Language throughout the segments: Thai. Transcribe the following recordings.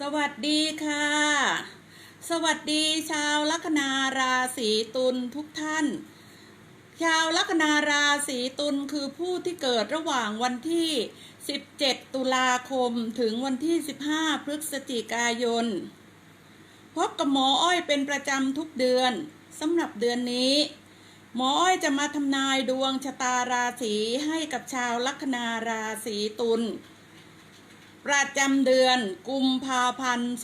สวัสดีค่ะ สวัสดีชาวลัคนาราศีตุลทุกท่าน ชาวลัคนาราศีตุลคือผู้ที่เกิดระหว่างวันที่ 17 ตุลาคมถึงวันที่ 15 พฤศจิกายน พบกับหมออ้อยเป็นประจำทุกเดือนสำหรับเดือนนี้ หมออ้อยจะมาทำนายดวงชะตาราศีให้กับชาวลัคนาราศีตุล ประจำเดือนกุมภาพันธ์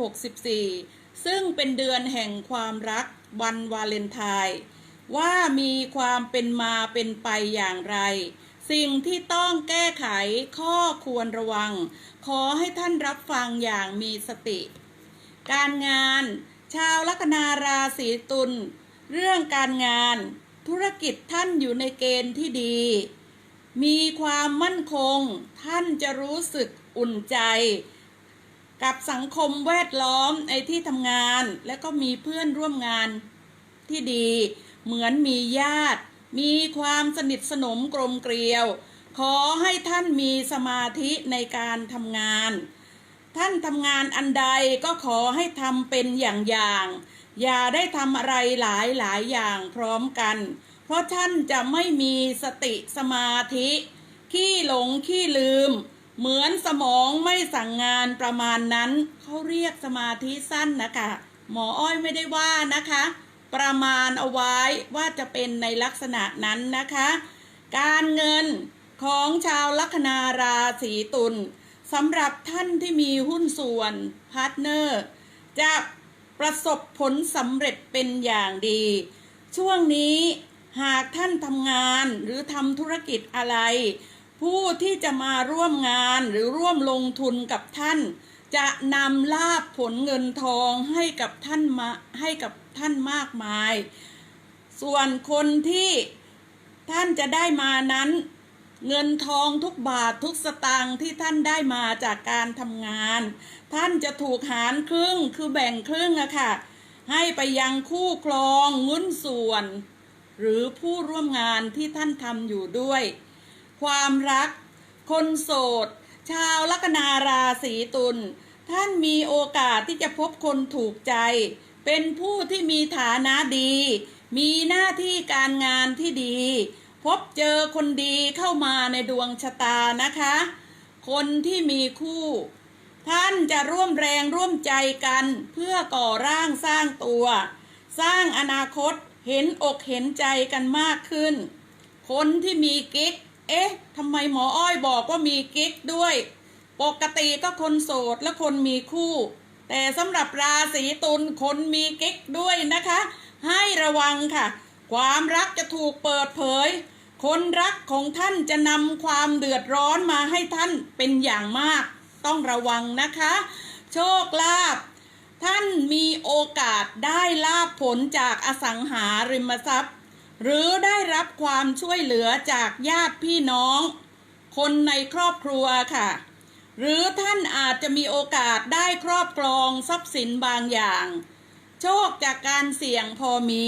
2564 ซึ่งเป็นเดือนแห่งความรักวันวาเลนไทน์ว่ามีความเป็นมาเป็นไปอย่างไร สิ่งที่ต้องแก้ไขข้อควรระวัง ขอให้ท่านรับฟังอย่างมีสติ การงาน ชาวลัคนาราศีตุล เรื่องการงาน ธุรกิจท่านอยู่ในเกณฑ์ที่ดี มีความมั่นคง ท่านจะรู้สึกอุ่นใจ กับสังคมแวดล้อมในที่ทำงาน และก็มีเพื่อนร่วมงานที่ดี เหมือนมีญาติ มีความสนิทสนมกลมเกลียว ขอให้ท่านมีสมาธิในการทำงาน ท่านทำงานอันใดก็ขอให้ทำเป็นอย่างๆอย่าได้ทำอะไรหลายหลายอย่างพร้อมกัน เพราะท่านจะไม่มีสติสมาธิขี้หลงขี้ลืม เหมือนสมองไม่สั่งงานประมาณนั้นเขาเรียกสมาธิสั้นนะคะ หมออ้อยไม่ได้ว่านะคะ ประมาณเอาไว้ว่าจะเป็นในลักษณะนั้นนะคะ การเงินของชาวลัคนาราศีตุลสำหรับท่านที่มีหุ้นส่วนพาร์ทเนอร์จะประสบผลสำเร็จเป็นอย่างดี ช่วงนี้ หากท่านทำงานหรือทำธุรกิจอะไร ผู้ที่จะมาร่วมงานหรือร่วมลงทุนกับท่าน จะนำลาบผลเงินทองให้กับท่านมาให้กับท่านมากมาย ส่วนคนที่ท่านจะได้มานั้น เงินทองทุกบาททุกสตางค์ที่ท่านได้มาจากการทำงาน ท่านจะถูกหารครึ่งคือแบ่งครึ่งอะค่ะ ให้ไปยังคู่ครองงุ้นส่วน หรือผู้ร่วมงานที่ท่านทำอยู่ด้วย ความรัก คนโสด ชาวลัคนาราศีตุลท่านมีโอกาสที่จะพบคนถูกใจ เป็นผู้ที่มีฐานะดี มีหน้าที่การงานที่ดี พบเจอคนดีเข้ามาในดวงชะตานะคะ คนที่มีคู่ ท่านจะร่วมแรงร่วมใจกันเพื่อก่อร่างสร้างตัว สร้างอนาคต เห็นอกเห็นใจกันมากขึ้น คนที่มีกิ๊ก เอ๊ะทำไมหมออ้อยบอกว่ามีกิ๊กด้วย ปกติก็คนโสดและคนมีคู่ แต่สำหรับราศีตุลคนมีกิ๊กด้วยนะคะ ให้ระวังค่ะ ความรักจะถูกเปิดเผย คนรักของท่านจะนำความเดือดร้อนมาให้ท่านเป็นอย่างมาก ต้องระวังนะคะ โชคลาภาสได้ลาบผลจากอสังหาริมทรัพย์ หรือได้รับความช่วยเหลือจากญาติพี่น้อง คนในครอบครัวค่ะ หรือท่านอาจจะมีโอกาสได้ครอบครองทรัพย์สินบางอย่าง โชคจากการเสี่ยงพอมี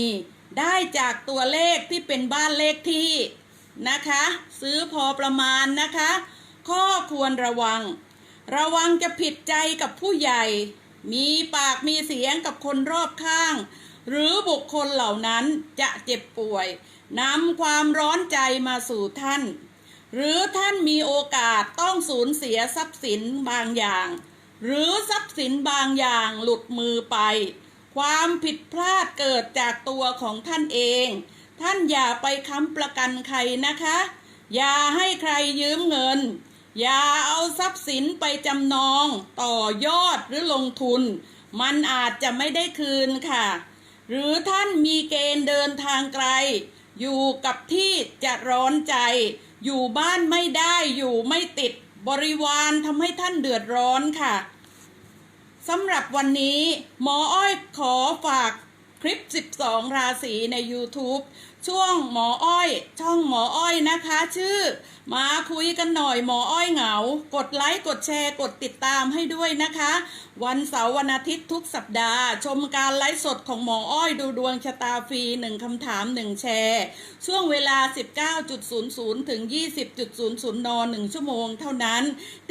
ได้จากตัวเลขที่เป็นบ้านเลขที่นะคะ ซื้อพอประมาณนะคะ ข้อควรระวัง ระวังจะผิดใจกับผู้ใหญ่ มีปากมีเสียงกับคนรอบข้าง หรือบุคคลเหล่านั้นจะเจ็บป่วยนำความร้อนใจมาสู่ท่าน หรือท่านมีโอกาสต้องสูญเสียทรัพย์สินบางอย่าง หรือทรัพย์สินบางอย่างหลุดมือไป ความผิดพลาดเกิดจากตัวของท่านเอง ท่านอย่าไปค้ำประกันใครนะคะ อย่าให้ใครยืมเงิน อย่าเอาทรัพย์สินไปจำนองต่อยอดหรือลงทุน มันอาจจะไม่ได้คืนค่ะ หรือท่านมีเกณฑ์เดินทางไกล อยู่กับที่จะร้อนใจ อยู่บ้านไม่ได้อยู่ไม่ติดบริวารทำให้ท่านเดือดร้อนค่ะสำหรับวันนี้ หมออ้อยขอฝากคลิป 12 ราศีใน YouTube ช่วงหมออ้อย ช่องหมออ้อยนะคะ ชื่อ มาคุยกันหน่อยหมออ้อยเหงา กดไลค์กดแชร์กดติดตามให้ด้วยนะคะ วันเสาร์วันอาทิตย์ทุกสัปดาห์ ชมการไลฟ์สดของหมออ้อยดูดวงชะตาฟรีหนึ่งคำถามหนึ่งแชร์ ช่วงเวลา 19.00 ถึง 20.00น1ชั่วโมงเท่านั้น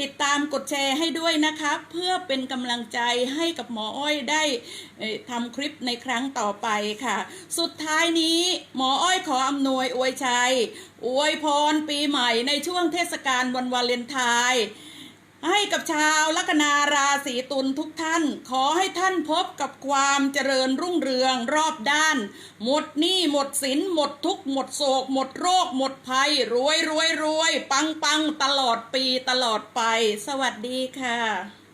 ติดตามกดแชร์ให้ด้วยนะคะ เพื่อเป็นกำลังใจให้กับหมออ้อยได้ทำคลิปในครั้งต่อไปค่ะ สุดท้ายนี้หมออ้อยขออำนวยอวยชัย อวยพรปีใหม่ในช่วงเทศกาลวันวาเลนไทน์ให้กับชาวลัคนาราศีตุลทุกท่าน ขอให้ท่านพบกับความเจริญรุ่งเรืองรอบด้าน หมดหนี้หมดสินหมดทุกข์หมดโศก หมดโรค หมดภัย รวยรวยรวยปังปังตลอดปีตลอดไป สวัสดีค่ะ